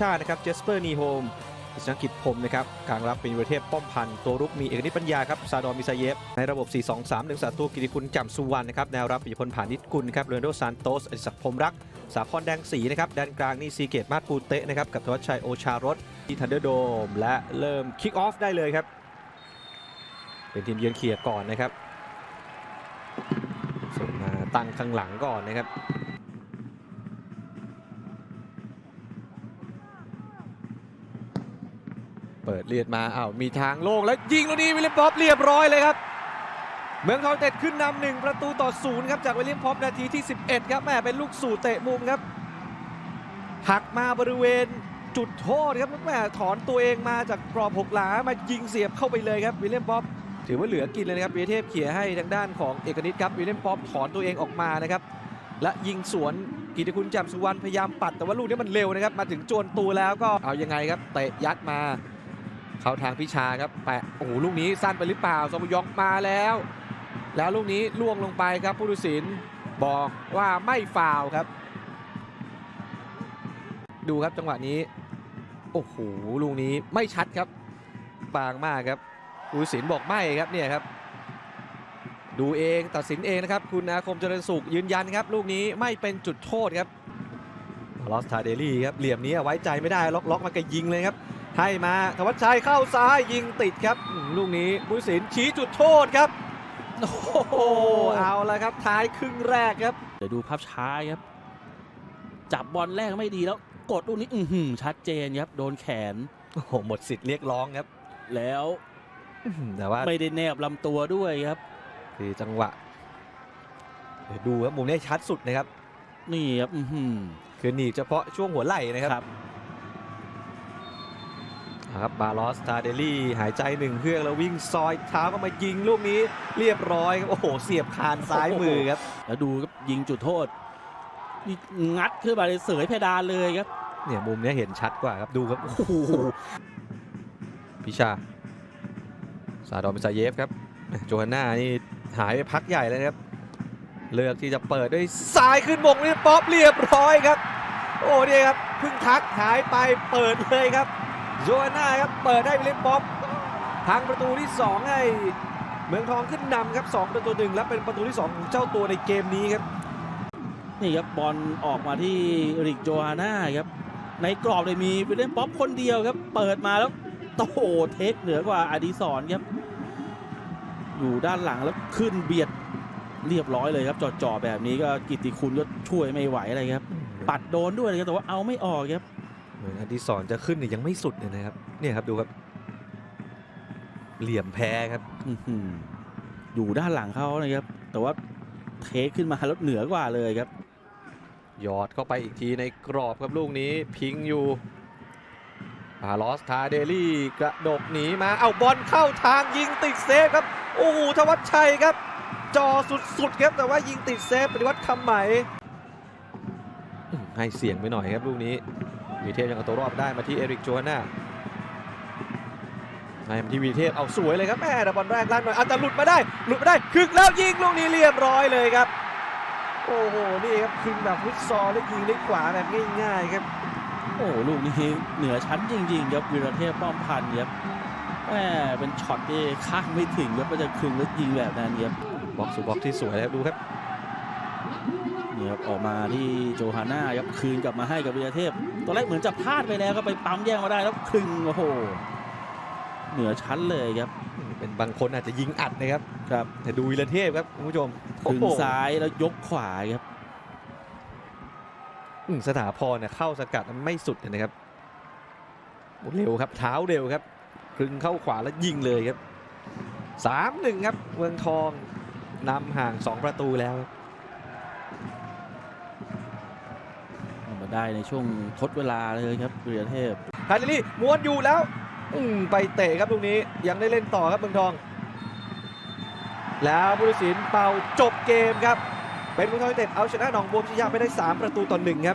ชาตินะครับเจสเปอร์นีโฮมชนกิจพรมนะครับกลางรับเป็นวิเทพป้อมพันธ์ตัวรุกมีเอกนิปัญญาครับซาดอมิซาเยฟในระบบ 4-2-3หนึ่งสาตัวกิติคุณจำสุวรรณนะครับแนวรับปิยพลผานิชกุลครับเรนโดซานโตสอดิศักดิ์พรมรัก สาครแดงสีนะครับแดนกลางนี่ซีเกตมาดปูเตะนะครับกับธวัชชัยโอชารสที่ทันเดอร์โดมและเริ่มคิกออฟได้เลยครับ เป็นทีมเยือนเขี่ยก่อนนะครับส่งมาตั้งข้างหลังก่อนนะครับ เปิดเลียดมาอ้าวมีทางโล่งแล้วยิงลูกนี้วิลเลียมป๊อปเรียบร้อยเลยครับ เมืองทองเต็ดขึ้นนำหนึ่งประตูต่อศูนย์ครับจากวิลเลียมป๊อปนาทีที่ 11 ครับแม่เป็นลูกสู่เตะมุมครับหักมาบริเวณจุดโทษครับแม่ถอนตัวเองมาจากกรอบหกหลามายิงเสียบเข้าไปเลยครับวิลเลียมป๊อปถือว่าเหลือกินเลยนะครับวีเทพเขี่ยให้ทางด้านของเอกนิตครับวิลเลียมป๊อปถอนตัวเองออกมานะครับและยิงสวนกิติคุณแจ่มสุวรรณพยายามปัดแต่ว่าลูกนี้มันเร็วนะครับ มาถึงโจนตูแล้วก็เอายังไงครับเตะยัดมา เข้าทางพิชาครับแปะโอ้โหลูกนี้สั้นไปหรือเปล่าสมยองมาแล้ว แล้วลูกนี้ล่วงลงไปครับผู้ตัดสินบอกว่าไม่ฟาวครับ ดูครับจังหวะนี้โอ้โหลูกนี้ไม่ชัดครับบางมากครับผู้ตัดสินบอกไม่ครับเนี่ยครับ ดูเองตัดสินเองนะครับ คุณอาคมเจริญสุขยืนยันครับ ลูกนี้ไม่เป็นจุดโทษครับลอสทาเดลี่ครับเหลี่ยมนี้ไว้ใจไม่ได้ล็อกล็อกมาก็ยิงเลยครับ ให้มาธวัชชัยเข้าซ้ายยิงติดครับอืมลูกนี้ผู้ตัดสินชี้จุดโทษครับโอ้โหเอาละครับท้ายครึ่งแรกครับ เดี๋ยวดูภาพช้าครับ จับบอลแรกไม่ดีแล้ว กดลูกนี้อื้อหือชัดเจนครับ โดนแขนโอ้โหหมดสิทธิ์เรียกร้องครับ แล้วอื้อหือแต่ว่าไม่ได้แนบลำตัวด้วยครับคือจังหวะเดี๋ยวดูครับมุมนี้ชัดสุดนะครับ นี่ครับอื้อหือคือหนีบเฉพาะช่วงหัวไหล่นะครับครับ ครับบาลอสทาเดลี่หายใจหนึ่งเครื่องแล้ววิ่งซอยเท้าก็มายิงลูกนี้เรียบร้อยครับโอ้โห เสียบคานซ้ายมือครับ แล้วดูครับยิงจุดโทษนี่งัดขึ้นมาเลยเสยเพดานเลยครับ เนี่ยมุมเนี้ยเห็นชัดกว่าครับดูครับโอ้โหพิชาซาดอนมิซาเยฟครับโจฮาน่านี่หายไปพักใหญ่เลยนะครับ เลือกที่จะเปิดด้วยซ้ายขึ้นมงนี่ป๊อปเรียบร้อยครับ โอ้เนี่ยครับเพิ่งทักหายไปเปิดเลยครับ โจฮาน่าครับเปิดให้ไปเล่นป๊อปทางประตูที่ 2 ให้เมืองทองขึ้นนำครับ2ประตูหนึ่งและเป็นประตูที่2ของเจ้าตัวในเกมนี้ครับนี่ครับบอลออกมาที่ริกโจฮาน่าครับในกรอบเลยมีไปเล่นป๊อปคนเดียวครับเปิดมาแล้วโอ้โเทคเหนือกว่าอดิศรครับ อยู่ด้านหลังแล้วขึ้นเบียดเรียบร้อยเลยครับจ่อๆแบบนี้ก็กิตติคุณก็ช่วยไม่ไหวอะไรครับ ปัดโดนด้วยเลยครับแต่ว่าเอาไม่ออกครับ เหมือนอดิศรจะขึ้นเนี่ยยังไม่สุดเลยนะครับ เนี่ยครับดูครับ เหลี่ยมแพ้ครับอื้อหืออยู่ด้านหลังเขานะครับ แต่ว่าเทคขึ้นมาแล้วเหนือกว่าเลยครับหยอดเข้าไปอีกทีในกรอบครับลูกนี้พิงอยู่อาลอสทาเดลี่กระดกหนีมาเอาบอลเข้าทางยิงติดเซฟครับโอ้โหธวัชชัยครับ จอสุดๆครับแต่ว่ายิงติดเซฟปฏิวัติคำใหม่อื้อให้เสียงไปหน่อยครับลูกนี้ วีเทพยังเอาตัวรอดได้มาที่เอริกโจฮาน่าให้มาที่วีเทพเอาสวยเลยครับแม่แต่บอลแรกลั่นหน่อยอาจจะหลุดมาได้หลุดมาได้คึกแล้วยิงลูกนี้เรียบร้อยเลยครับ โอ้โหนี่ครับคึงแบบฟุตซอลแล้วยิงด้วยขวาแบบง่ายๆครับ โอ้ลูกนี้เหนือชั้นจริงๆครับวีรเทพป้อมพันธ์ครับแหมเป็นช็อตที่คาดไม่ถึงครับว่าจะคลึงแล้วยิงแบบนั้นครับบล็อกสู่บล็อกที่สวยแล้วดูครับ นี่ครับออกมาที่โจฮาน่าครับคืนกลับมาให้กับวีรเทพตอนแรกเหมือนจะพลาดไปแล้วก็ไปปั๊มแย่งมาได้แล้วคลึงโอ้โหเหนือชั้นเลยครับ เป็นบางคนอาจจะยิงอัดนะครับครับแต่ดูวีระเทพครับคุณผู้ชมคลึงโอ้โหซ้ายแล้วยกขวาครับอืมสถาพรเนี่ยเข้าสกัดไม่สุดเลยนะครับโอ้เร็วครับเท้าเร็วครับคลึงเข้าขวาแล้วยิงเลยครับสามหนึ่งครับเมืองทองนำห่างสองประตูแล้วครับมา ได้ในช่วงทดเวลาเลยครับวีนเทพฮาริลี่ม้วนอยู่แล้วอืไปเตะครับตรงนี้ยังได้เล่นต่อครับเมืองทอง แล้วผู้ตัดสินเป่าจบเกมครับ เป็นเมืองทองเต็ดเอาชนะหนองบัวพิชยาไปได้ 3 ประตูต่อหนึ่งครับ